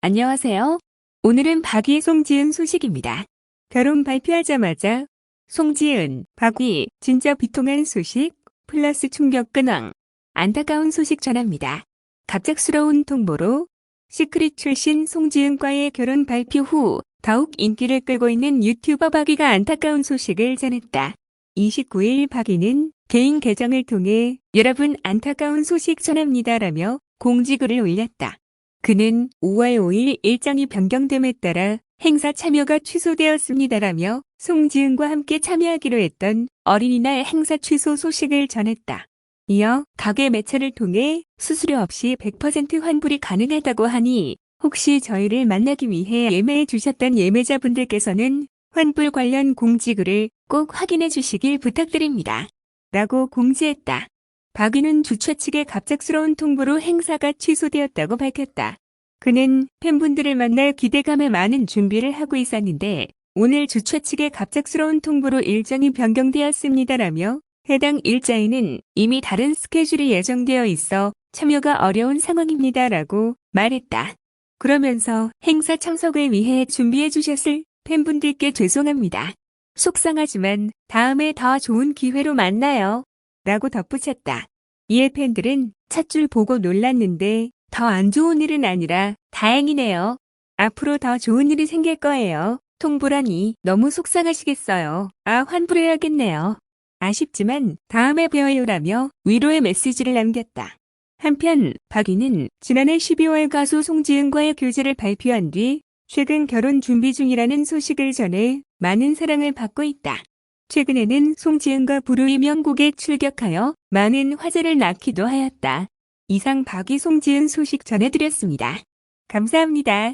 안녕하세요. 오늘은 박위 송지은 소식입니다. 결혼 발표하자마자 송지은, 박위, 진짜 비통한 소식, 플러스 충격 근황, 안타까운 소식 전합니다. 갑작스러운 통보로 시크릿 출신 송지은과의 결혼 발표 후 더욱 인기를 끌고 있는 유튜버 박위가 안타까운 소식을 전했다. 29일 박위는 개인 계정을 통해 여러분 안타까운 소식 전합니다라며 공지글을 올렸다. 그는 5월 5일 일정이 변경됨에 따라 행사 참여가 취소되었습니다라며 송지은과 함께 참여하기로 했던 어린이날 행사 취소 소식을 전했다. 이어 가게 매체를 통해 수수료 없이 100% 환불이 가능하다고 하니 혹시 저희를 만나기 위해 예매해 주셨던 예매자분들께서는 환불 관련 공지글을 꼭 확인해 주시길 부탁드립니다. 라고 공지했다. 박위는 주최 측의 갑작스러운 통보로 행사가 취소되었다고 밝혔다. 그는 팬분들을 만날 기대감에 많은 준비를 하고 있었는데 오늘 주최 측의 갑작스러운 통보로 일정이 변경되었습니다라며 해당 일자에는 이미 다른 스케줄이 예정되어 있어 참여가 어려운 상황입니다라고 말했다. 그러면서 행사 참석을 위해 준비해 주셨을 팬분들께 죄송합니다. 속상하지만 다음에 더 좋은 기회로 만나요. 라고 덧붙였다. 이에 팬들은 찻줄 보고 놀랐는데 더 안 좋은 일은 아니라 다행이네요. 앞으로 더 좋은 일이 생길 거예요. 통보라니 너무 속상하시겠어요. 아, 환불해야겠네요. 아쉽지만 다음에 뵈어요라며 위로의 메시지를 남겼다. 한편 박위는 지난해 12월 가수 송지은과의 교제를 발표한 뒤 최근 결혼 준비 중이라는 소식을 전해 많은 사랑을 받고 있다. 최근에는 송지은과 부르이 명곡에 출격하여 많은 화제를 낳기도 하였다. 이상 박위 송지은 소식 전해드렸습니다. 감사합니다.